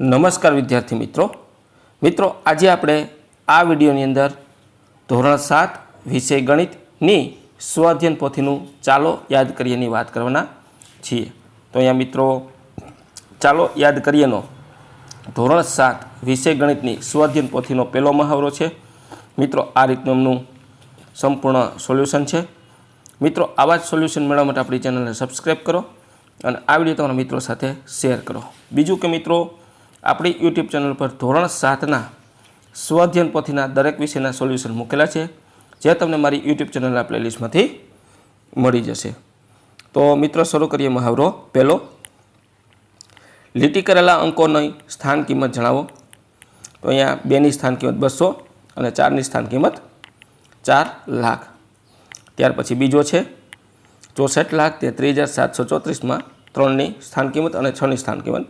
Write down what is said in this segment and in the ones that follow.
નમસ્કાર વિદ્યાર્થી મિત્રો. મિત્રો, આજે આપણે આ વિડીયોની અંદર ધોરણ સાત વિષય ગણિતની સ્વાધ્યન પોથીનું ચાલો યાદ કરીએની વાત કરવાના છીએ. તો અહીંયા મિત્રો, ચાલો યાદ કરીએનો ધોરણ સાત વિષય ગણિતની સ્વાધ્યન પોથીનો પહેલો મહાવરો છે. મિત્રો, આ રીતનું એમનું સંપૂર્ણ સોલ્યુશન છે. મિત્રો, આવા જ સોલ્યુશન મેળવવા માટે આપણી ચેનલને સબસ્ક્રાઈબ કરો અને આ વીડિયો તમારા મિત્રો સાથે શેર કરો. બીજું કે મિત્રો આપણી યુટ્યુબ ચેનલ પર ધોરણ સાતના સ્વઅધ્યયન પોથીના દરેક વિષયના સોલ્યુશન મૂકેલા છે, જે તમને મારી યુટ્યુબ ચેનલના પ્લેલિસ્ટમાંથી મળી જશે. તો મિત્રો, શરૂ કરીએ મહાવરો. પહેલો, લીટી કરેલા અંકોની સ્થાન કિંમત જણાવો. તો અહીંયા બેની સ્થાન કિંમત બસો અને ચારની સ્થાન કિંમત ચાર લાખ. ત્યાર પછી બીજો છે, ચોસઠ લાખ તેત્રીસ હજાર સાતસો ચોત્રીસમાં ત્રણની સ્થાન કિંમત અને છની સ્થાન કિંમત.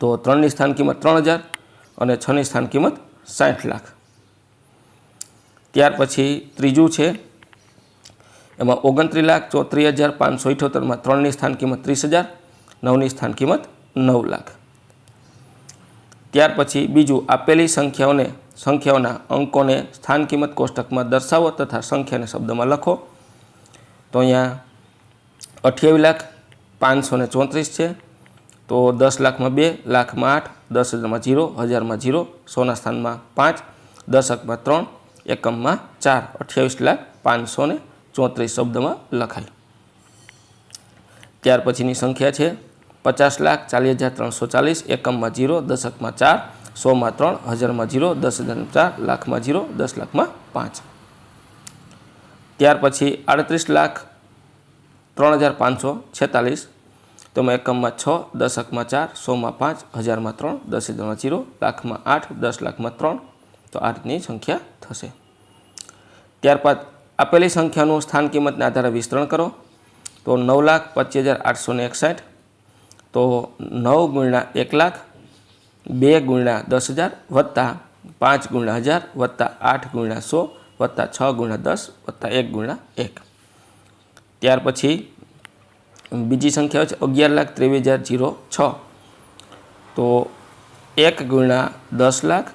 તો ત્રણની સ્થાન કિંમત ત્રણ હજાર અને છની સ્થાન કિંમત સાઠ લાખ. ત્યાર પછી ત્રીજું છે, એમાં ઓગણત્રીસ લાખ ચોત્રીસ હજાર પાંચસો ઇઠોતેરમાં ત્રણની સ્થાન કિંમત ત્રીસ હજાર, નવની સ્થાન કિંમત નવ લાખ. ત્યાર પછી બીજું, આપેલી સંખ્યાઓને, સંખ્યાઓના અંકોને સ્થાન કિંમત કોષ્ટકમાં દર્શાવો તથા સંખ્યાને શબ્દમાં લખો. તો અહીંયા અઠ્યાવીસ લાખ પાંચસો ચોત્રીસ છે તો દસ લાખમાં બે, લાખમાં આઠ, દસ હજારમાં જીરો હજારમાં જીરો, સોના સ્થાનમાં પાંચ દશકમાં ત્રણ, એકમમાં ચાર, અઠ્યાવીસ લાખ પાંચસો ને ચોત્રીસ શબ્દમાં લખાય ત્યાર પછીની સંખ્યા છે પચાસ લાખ ચાલીસ હજાર ત્રણસો ચાલીસ, એકમમાં જીરો દશકમાં ચાર, સોમાં ત્રણ, હજારમાં જીરો, દસ હજારમાં ચાર, લાખમાં જીરો, દસ લાખમાં પાંચ. ત્યાર પછી આડત્રીસ લાખ ત્રણ હજાર પાંચસો છેતાલીસ તેમાં એકમમાં છ દશકમાં ચાર સોમાં પાંચ હજારમાં ત્રણ દસ હજારમાં જીરો લાખમાં આઠ દસ લાખમાં ત્રણ તો આ રીતની સંખ્યા થશે ત્યારબાદ આપેલી સંખ્યાનું સ્થાન કિંમતના આધારે વિસ્તરણ કરો. તો નવ લાખ પચીસ હજાર આઠસો ને એકસાઠ. તો નવ ગુણ્યા એક લાખ, બે ગુણ્યા દસ હજાર વત્તા પાંચ ગુણ્યા હજાર વત્તા આઠ ગુણ્યા સો વત્તા છ ગુણ્યા દસ વત્તા એક ગુણ્યા એક. ત્યાર પછી બીજી સંખ્યા છે અગિયાર લાખ ત્રેવીસ હજાર જીરો છ. તો એક ગુણ્યા દસ લાખ,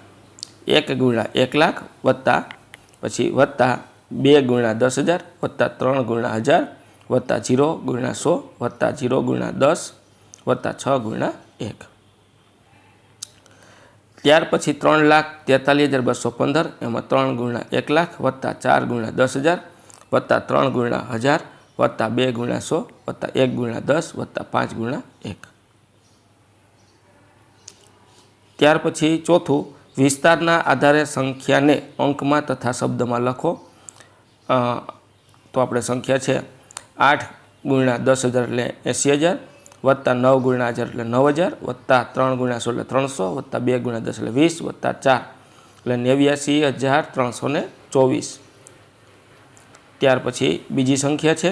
એક ગુણ્યા એક લાખ વત્તા પછી વત્તા બે ગુણ્યા દસ હજાર, વત્તા ત્રણ ગુણ્યા હજાર, વત્તા જીરો ગુણ્યા સો, વત્તા જીરો ગુણ્યા દસ, વત્તા છ ગુણ્યા એક. ત્યાર પછી ત્રણ લાખ તેતાલીસ હજાર બસો પંદર, એમાં ત્રણ ગુણ્યા એક લાખ વત્તા ચાર ગુણ્યા દસ હજાર, વત્તા ત્રણ ગુણ્યા હજાર વત્તા બે ગુણ્યા સો, વત્તા એક ગુણ્યા દસ, વત્તા પાંચ ગુણ્યા એક. ત્યાર પછી ચોથું, વિસ્તારના આધારે સંખ્યાને અંકમાં તથા શબ્દમાં લખો. તો આપણે સંખ્યા છે આઠ ગુણ્યા દસ હજાર એટલે એંસી હજાર, વત્તા નવ ગુણ્યા હજાર એટલે નવ હજાર, વત્તા ત્રણ ગુણ્યા સો એટલે ત્રણસો, વત્તા બે ગુણ્યા દસ એટલે વીસ, વત્તા ચાર એટલે નેવ્યાસી હજાર ત્રણસો ને ચોવીસ. ત્યાર પછી બીજી સંખ્યા છે.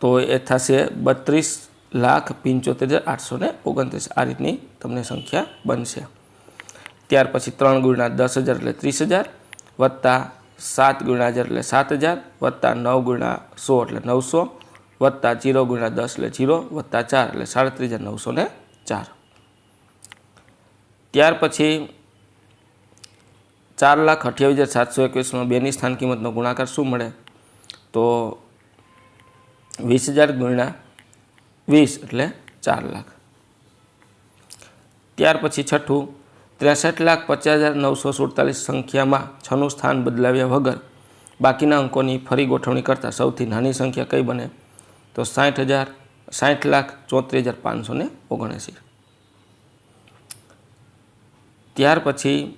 તો એ થશે બત્રીસ લાખ પંચોતેર હજાર આઠસો ને ઓગણત્રીસ. આ રીતની તમને સંખ્યા બનશે. ત્યાર પછી ત્રણ ગુણ્યા દસ હજાર એટલે ત્રીસ હજાર, વત્તા સાત ગુણ્યા હજાર એટલે સાત હજાર, વત્તા નવ ગુણ્યા સો એટલે નવસો, વત્તા જીરો ગુણ્યા દસ એટલે જીરો, વત્તા ચાર એટલે સાડત્રીસ હજાર નવસો ચાર. ત્યાર પછી ચાર લાખ અઠ્યાવીસ હજાર સાતસો એકવીસમાં બેની સ્થાન કિંમતનો ગુણાકાર શું મળે? તો વીસ હજાર ગુણ્યા વીસ એટલે ચાર લાખ. ત્યાર પછી છઠ્ઠું, ત્રેસઠ લાખ પચાસ હજાર નવસો સુડતાલીસ સંખ્યામાં છનું સ્થાન બદલાવ્યા વગર બાકીના અંકોની ફરી ગોઠવણી કરતાં સૌથી નાની સંખ્યા કઈ બને? તો સાઠ હજાર, સાઠ લાખ ચોત્રીસ હજાર પાંચસો ને ઓગણએંસી ત્યાર પછી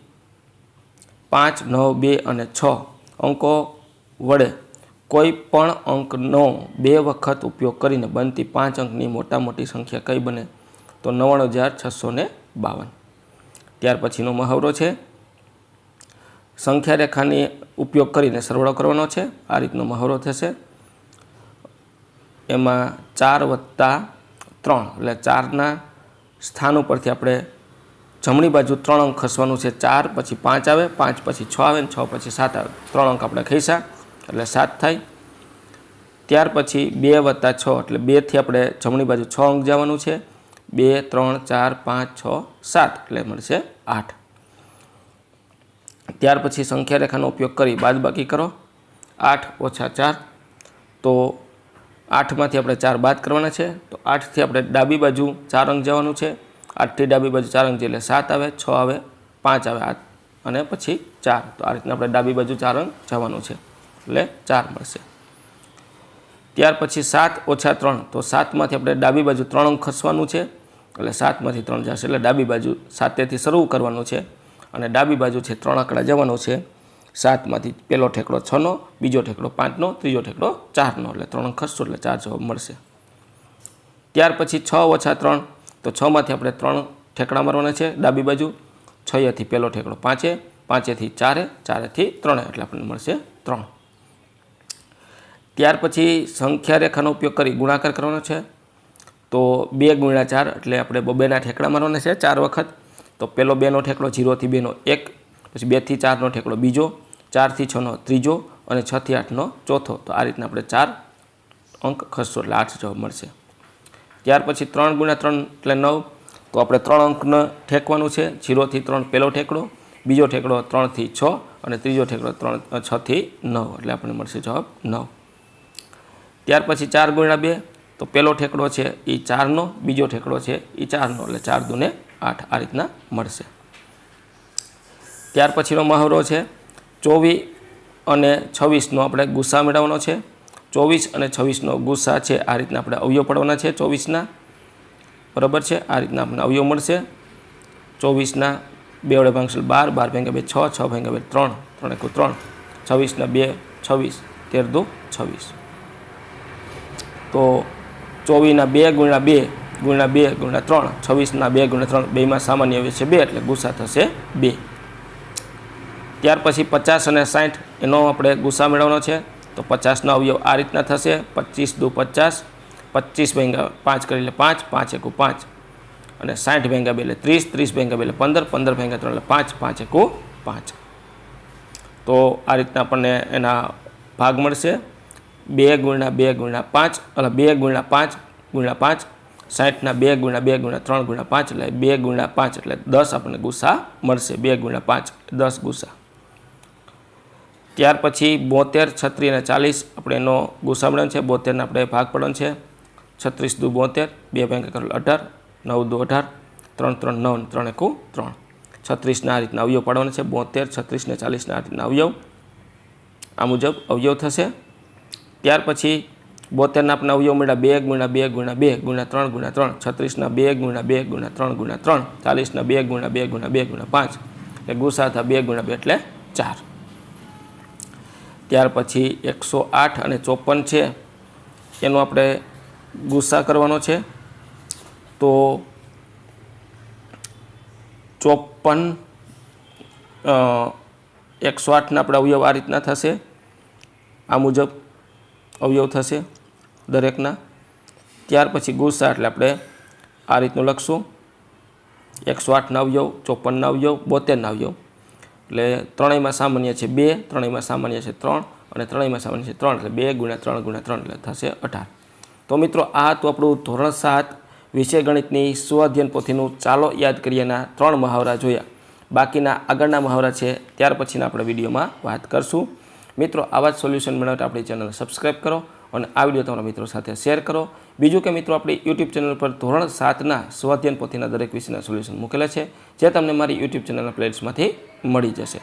પાંચ, નવ, બે અને છ અંકો વડે કોઈ પણ અંકનો બે વખત ઉપયોગ કરીને બનતી પાંચ અંકની મોટા મોટી સંખ્યા કઈ બને? તો નવ્વાણું હજાર છસો ને બાવન. ત્યાર પછીનો મહાવરો છે. સંખ્યા રેખાની ઉપયોગ કરીને સરવાળો કરવાનો છે. આ રીતનો મહાવરો થશે. એમાં ચાર વત્તા ત્રણ, એટલે ચારના સ્થાન ઉપરથી આપણે જમણી બાજુ ત્રણ અંક ખસવાનું છે, ચાર પછી પાંચ આવે, પાંચ પછી છ આવે ને છ પછી સાત આવે. ત્રણ અંક આપણે ખસ્યા એટલે સાત થાય. ત્યાર પછી બે વત્તા છ, એટલે બેથી આપણે જમણી બાજુ છ અંક જવાનું છે. બે, ત્રણ, ચાર, પાંચ, છ, સાત, એટલે મળશે આઠ. ત્યાર પછી સંખ્યા રેખાનો ઉપયોગ કરી બાદબાકી કરો. આઠ ઓછા ચાર, તો આઠમાંથી આપણે ચાર બાદ કરવાના છે. તો આઠથી આપણે ડાબી બાજુ ચાર અંક જવાનું છે. આઠથી ડાબી બાજુ ચાર અંક એટલે સાત આવે, છ આવે, પાંચ આવે, આઠ અને પછી ચાર. તો આ રીતના આપણે ડાબી બાજુ ચાર અંક જવાનું છે. એટલે ચાર મળશે. ત્યાર પછી સાત ઓછા ત્રણ. તો સાતમાંથી આપણે ડાબી બાજુ ત્રણ અંક ખસવાનું છે. એટલે સાતમાંથી ત્રણ જશે. એટલે ડાબી બાજુ સાતેથી શરૂ કરવાનું છે. અને ડાબી બાજુ છે ત્રણ આંકડા જવાનો છે. સાતમાંથી પહેલો ઠેકડો છનો, બીજો ઠેકડો પાંચનો, ત્રીજો ઠેકડો ચારનો. એટલે ત્રણ ખસશો એટલે ચાર જવાબ મળશે. ત્યાર પછી છ ઓછા ત્રણ. તો છમાંથી આપણે ત્રણ ઠેકડા મારવાના છે. ડાબી બાજુ છથી પહેલો ઠેકડો પાંચે, પાંચેથી ચારે, ચારેથી ત્રણે એટલે આપણને મળશે ત્રણ. ત્યાર પછી સંખ્યા રેખાનો ઉપયોગ કરી ગુણાકાર કરવાનો છે. તો બે ગુણ્યા ચાર એટલે આપણે બબેના ઠેકડા મારવાના છે ચાર વખત. તો પહેલો બેનો ઠેકડો જીરોથી બેનો એક, પછી બેથી ચારનો ઠેકડો બીજો, ચારથી છનો ત્રીજો અને છથી આઠનો ચોથો. તો આ રીતના આપણે ચાર અંક ખસશો એટલે આઠ જવાબ મળશે. ત્યાર પછી ત્રણ ગુણ્યા ત્રણ એટલે નવ. તો આપણે ત્રણ અંકને ઠેકવાનું છે. જીરોથી ત્રણ પહેલો ઠેકડો, બીજો ઠેકડો ત્રણથી છ અને ત્રીજો ઠેકડો ત્રણ છથી નવ એટલે આપણને મળશે જવાબ નવ. ત્યાર પછી ચાર ગુણ્યા બે. તો પહેલો ઠેકડો છે એ ચારનો, બીજો ઠેકડો છે એ ચારનો એટલે ચાર દુને આઠ. આ રીતના મળશે. ત્યાર પછીનો મહાવરો છે ચોવીસ અને છવ્વીસનો આપણે ગુસ્સા મેળવવાનો છે. ચોવીસ અને છવ્વીસનો ગુસ્સા છે, આ રીતના આપણે અવયવ પડવાના છે, ચોવીસના. બરાબર છે? આ રીતના આપણને અવયવ મળશે. ચોવીસના બે વડે ભાંગશેલ બાર બાર ભાંગ્યા બે, છ છ ભાંગ્યા બે, ત્રણ. ત્રણ એકુ ત્રણ. છવ્વીસના બે, છવ્વીસ. તેર દુ છવ્વીસ. તો ચોવીસના બે ગુણ્યા બે ગુણ્યા બે ગુણ્યા ત્રણ. છવ્વીસના બે ગુણ્યા ત્રણ બેમાં સામાન્ય આવે છે બે, એટલે ગુસ્સા થશે બે. ત્યાર પછી પચાસ અને સાઠ એનો આપણે ગુસ્સા મેળવવાનો છે. તો પચાસનો અવયવ આ રીતના થશે. પચીસ દુ પચાસ, પચીસ ભેંગા પાંચ કરી લે પાંચ પાંચ એકુ પાંચ. અને સાઠ ભેંગા બે એટલે ત્રીસ ત્રીસ ભેંગા બે એટલે પંદર પંદર ભેંગા ત્રણ એટલે પાંચ પાંચ એકુ પાંચ. તો આ રીતના આપણને એના ભાગ મળશે. બે ગુણ્યા બે ગુણ્યા પાંચ એટલે બે ગુણ્યા પાંચ ગુણ્યા પાંચ. સાઠના બે ગુણ્યા બે ગુણ્યા ત્રણ ગુણ્યા પાંચ એટલે બે ગુણ્યા પાંચ એટલે દસ આપણને ગુસ્સા મળશે. બે ગુણ્યા પાંચ દસ ગુસ્સા ત્યાર પછી બોતેર છત્રીસ અને ચાલીસ આપણે એનો ગુસ્સા છે, બોતેરના આપણે ભાગ પડવાનો છે. છત્રીસ દુ બોતેર, બે બેંક કરેલ અઢાર, નવ દુ અઢાર, ત્રણ ત્રણ, નવ ત્રણ એકુ ત્રણ. છત્રીસના આ રીતના અવયવ પાડવાના છે, બોતેર છત્રીસ ને ચાલીસના આ રીતના અવયવ. આ મુજબ અવયવ થશે. ત્યાર પછી બોતેરના આપણા અવયવ મળ્યા બે ગુણ્યા બે ગુણ્યા બે ગુણ્યા ત્રણ ગુણ્યા ત્રણ. છત્રીસના બે ગુણ્યા બે ગુણ્યા ત્રણ ગુણ્યા ત્રણ. ચાલીસના બે ગુણ્યા બે ગુણ્યા બે ગુણ્યા પાંચ. એટલે ગુસા થા બે ગુણ્યા બે એટલે ચાર. ત્યાર પછી એકસો આઠ અને ચોપન છે. એનો આપણે ગુસ્સા કરવાનો છે. તો ચોપન એકસો આઠના આપણે અવયવ આ રીતના થશે. આ મુજબ અવયવ થશે દરેકના. ત્યાર પછી ગુસ્સા એટલે આપણે આ રીતનું લખશું. એકસો આઠના અવયવ, ચોપનના અવયવ, બોતેરના અવયવ. એટલે ત્રણેયમાં સામાન્ય છે બે, ત્રણેયમાં સામાન્ય છે ત્રણ અને ત્રણેયમાં સામાન્ય છે ત્રણ, એટલે બે ગુણ્યા ત્રણ ગુણ્યા ત્રણ, એટલે થશે અઢાર. તો મિત્રો, આ તો આપણું ધોરણ સાત વિષય ગણિતની સ્વઅધ્યયન પોથીનું ચાલો યાદ કરીએના ત્રણ મહાવરા જોયા. બાકીના આગળના મહાવરા છે, ત્યાર પછીના આપણે વિડીયોમાં વાત કરશું. મિત્રો, આવા જ સોલ્યુશન મેળવતા આપણી ચેનલ સબસ્ક્રાઈબ કરો. અને આ વીડિયો તમારા મિત્રો સાથે શેર કરો. બીજું કે મિત્રો, આપણી યુટ્યુબ ચેનલ પર ધોરણ સાતના સ્વાધ્યાન પોથીના દરેક વિષયના સોલ્યુશન મૂકેલા છે, જે તમને મારી યુટ્યુબ ચેનલના પ્લેટ્સમાંથી મળી જશે.